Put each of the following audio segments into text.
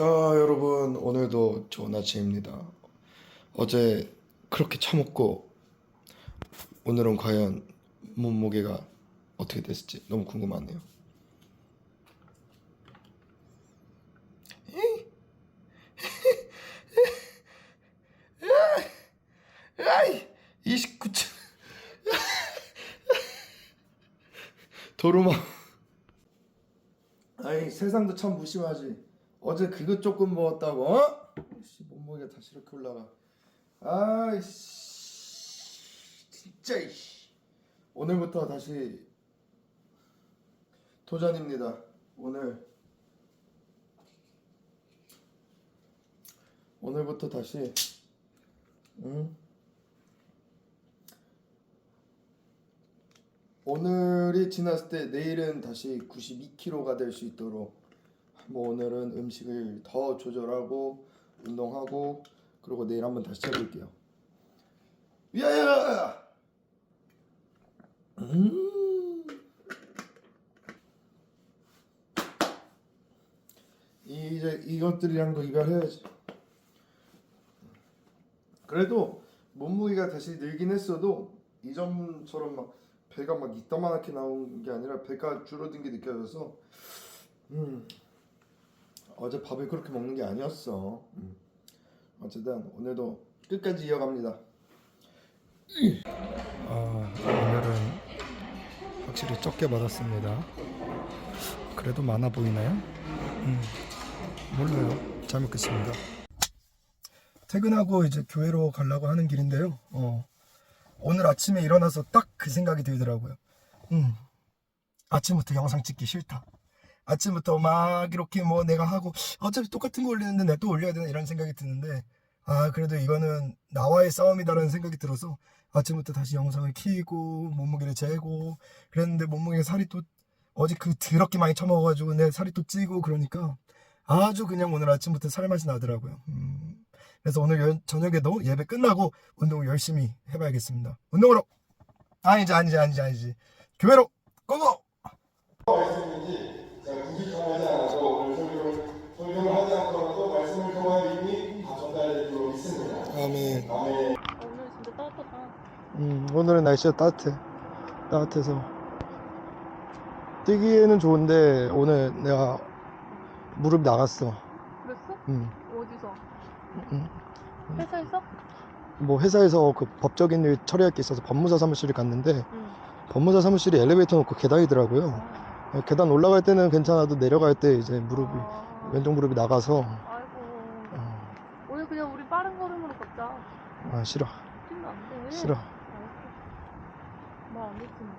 아, 여러분, 오늘도 좋은 아침입니다. 어제 그렇게 처먹고, 오늘은 과연 몸무게가 어떻게 됐을지 너무 궁금하네요. 아이, 29층. 도루마. 아이, 세상도 참 무심하지. 어제 그거 조금 먹었다고, 어? 씨, 몸무게가 다시 이렇게 올라가. 아이씨, 진짜, 이씨. 오늘부터 다시 도전입니다. 오늘. 오늘부터 다시, 응? 오늘이 지났을 때 내일은 다시 92kg가 될 수 있도록 뭐 오늘은 음식을 더 조절하고 운동하고 그리고 내일 한번 다시 해볼게요. 위하여! 음. 이제 이것들이랑도 이별해야지. 그래도 몸무게가 다시 늘긴 했어도 이전처럼 막 배가 막 이따만하게 나온 게 아니라 배가 줄어든 게 느껴져서 음 어제 밥을 그렇게 먹는 게 아니었어. 음. 어쨌든 오늘도 끝까지 이어갑니다. 아, 오늘은 확실히 적게 받았습니다. 그래도 많아 보이나요? 음, 몰라요. 잘 먹겠습니다. 퇴근하고 이제 교회로 가려고 하는 길인데요. 어, 오늘 아침에 일어나서 딱 그 생각이 들더라고요. 음, 아침부터 영상 찍기 싫다. 아침부터 막 이렇게 뭐 내가 하고 어차피 똑같은 거 올리는데 내가 또 올려야 되나 이런 생각이 드는데 아 그래도 이거는 나와의 싸움이다라는 생각이 들어서 아침부터 다시 영상을 키고 몸무게를 재고 그랬는데 몸무게 살이 또 어제 그 더럽게 많이 처먹어가지고 내 살이 또 찌고 그러니까 아주 그냥 오늘 아침부터 살맛이 나더라고요. 음, 그래서 오늘 여- 저녁에도 예배 끝나고 운동을 열심히 해봐야겠습니다. 운동으로 아니지 아니지 아니지 아니지 교회로 고고! 통하지 않아도 오늘 설교를 설교를 하지 않더라도 말씀을 통한 믿음이 다 전달되도록 믿습니다. 아멘. 아멘. 오늘 진짜 따뜻하다. 음, 오늘은 날씨가 따뜻해. 따뜻해서. 뛰기에는 좋은데, 오늘 내가 무릎 나갔어. 그랬어? 음, 어디서? 음. 회사에서? 뭐 회사에서 그 법적인 일 처리할 게 있어서 법무사 사무실을 갔는데, 응. 법무사 사무실이 엘리베이터 놓고 계단이더라고요. 아, 계단 올라갈 때는 괜찮아도 내려갈 때 이제 무릎이, 아, 왼쪽 무릎이 나가서, 아이고. 어, 오늘 그냥 우리 빠른 걸음으로 걷자. 아, 싫어. 뛰면 안 돼. 싫어. 말안 듣으면.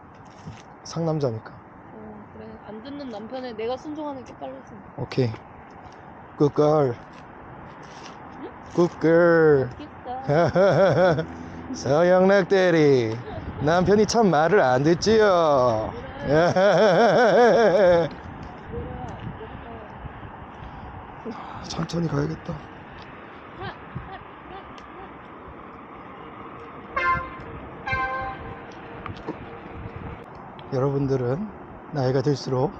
상남자니까. 어, 그래. 안 듣는 남편에 내가 순종하는 게 빨라지. 오케이. Good girl. Good girl. 알겠다. 서영락 대리 남편이 참 말을 안 듣지요 천천히 가야겠다. 여러분들은 나이가 들수록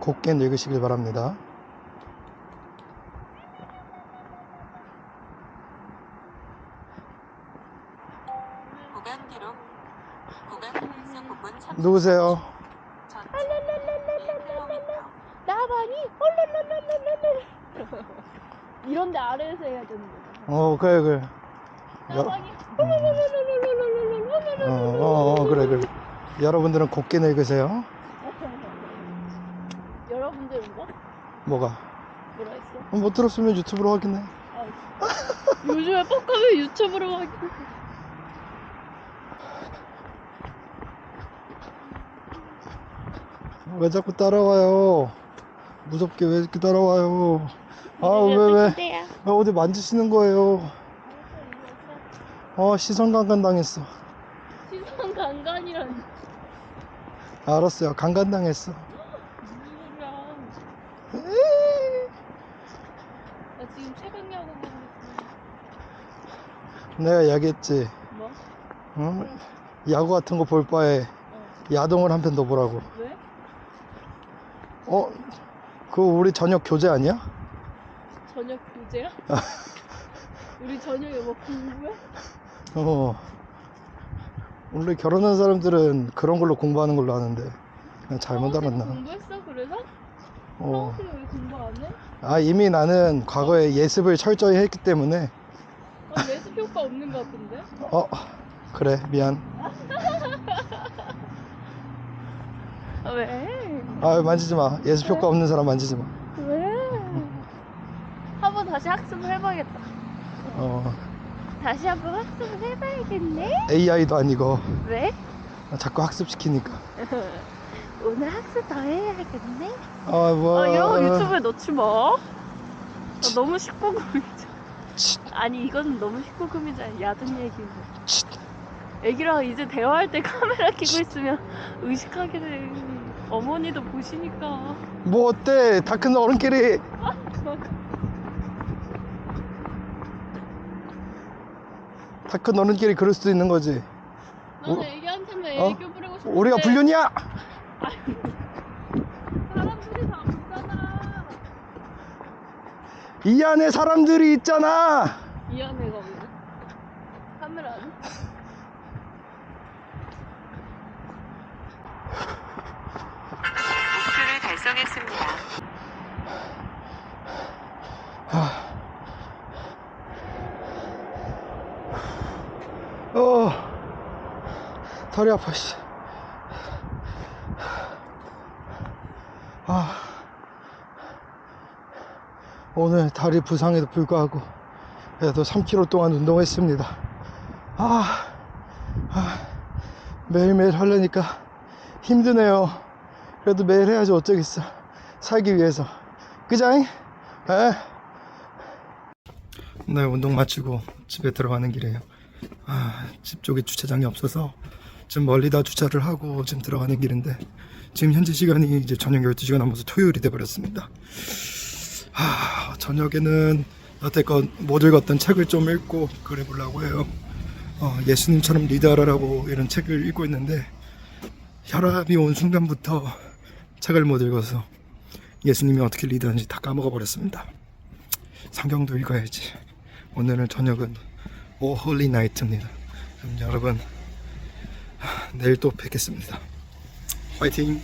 곱게 늙으시길 바랍니다. 누구세요? 전체 1km 나만이 홀랄랄랄랄랄 이런데 아래에서 해야 되는 거잖아. 어 그래 그래. 홀랄랄랄랄랄랄랄 어, 어, 어 그래 그래. 여러분들은 곱게 늙으세요? 여러분들은 뭐? 뭐가? 뭐라 했어? 어, 못 들었으면 유튜브로 확인해. 아, 요즘에 뻑하면 유튜브로 막왜 자꾸 따라와요? 무섭게 왜 이렇게 따라와요? 아, 왜, 왜, 왜 어디 만지시는 거예요? 어, 시선 강간 당했어. 시선 강간이란 알았어요. 강간 당했어. 나 지금 최강야구 보고 있어 내가 얘기했지. 뭐? 어? 야구 같은 거 볼 바에 어 야동을 한 편 더 보라고. 왜? 어? 그거 우리 저녁 교재 아니야? 저녁 교재야? 우리 저녁에 뭐 공부해? 어. 원래 결혼한 사람들은 그런 걸로 공부하는 걸로 아는데 그냥 잘못 알았나? 공부했어 그래서? 어. 왜 공부 안 해? 아 이미 나는 과거에 예습을 철저히 했기 때문에 아, 예습 효과 없는 것 같은데? 어 그래 미안. 아, 왜? 아 만지지 마. 예습 효과 없는 사람 만지지 마. 왜? 한 번 다시 학습을 해봐야겠다. 어 다시 한 번 학습을 해봐야겠네? AI도 아니고 왜? 자꾸 학습시키니까. 오늘 학습 더 해야겠네? 아 뭐. 아, 이런 거 유튜브에 넣지 마. 아, 너무 19금이잖아. 아니, 이건 너무 19금이잖아. 야든 얘기는. 애기랑 이제 대화할 때 카메라 켜고 있으면 의식하게 돼. 어머니도 보시니까. 뭐 어때? 다 큰 어른끼리 다 큰 어른끼리 그럴 수도 있는 거지. 애기한테는 어? 애교 부리고 싶은데 우리가 불륜이야? 사람들이 다 보잖아. 이 안에 사람들이 있잖아. 이 안에가 없네. 카메라 안. 목표를 달성했습니다. 어. 다리 아파 씨. 아. 오늘 다리 부상에도 불구하고 그래도 3km 동안 운동했습니다. 아. 아. 매일매일 하려니까 힘드네요. 그래도 매일 해야지 어쩌겠어. 살기 위해서. 그자잉? 에? 네, 운동 마치고 집에 들어가는 길이에요. 아, 집 쪽에 주차장이 없어서 좀 멀리다 주차를 하고 지금 들어가는 길인데 지금 현재 시간이 이제 저녁 12시가 넘어서 토요일이 돼버렸습니다. 아, 저녁에는 여태껏 못 읽었던 책을 좀 읽고 그래 보려고 해요. 어, 예수님처럼 리더하라고 이런 책을 읽고 있는데 혈압이 온 순간부터 책을 못 읽어서 예수님이 어떻게 리더하는지 다 까먹어 버렸습니다. 성경도 읽어야지. 오늘은 저녁은 오 홀리 나이트입니다. 여러분 내일 또 뵙겠습니다. 화이팅!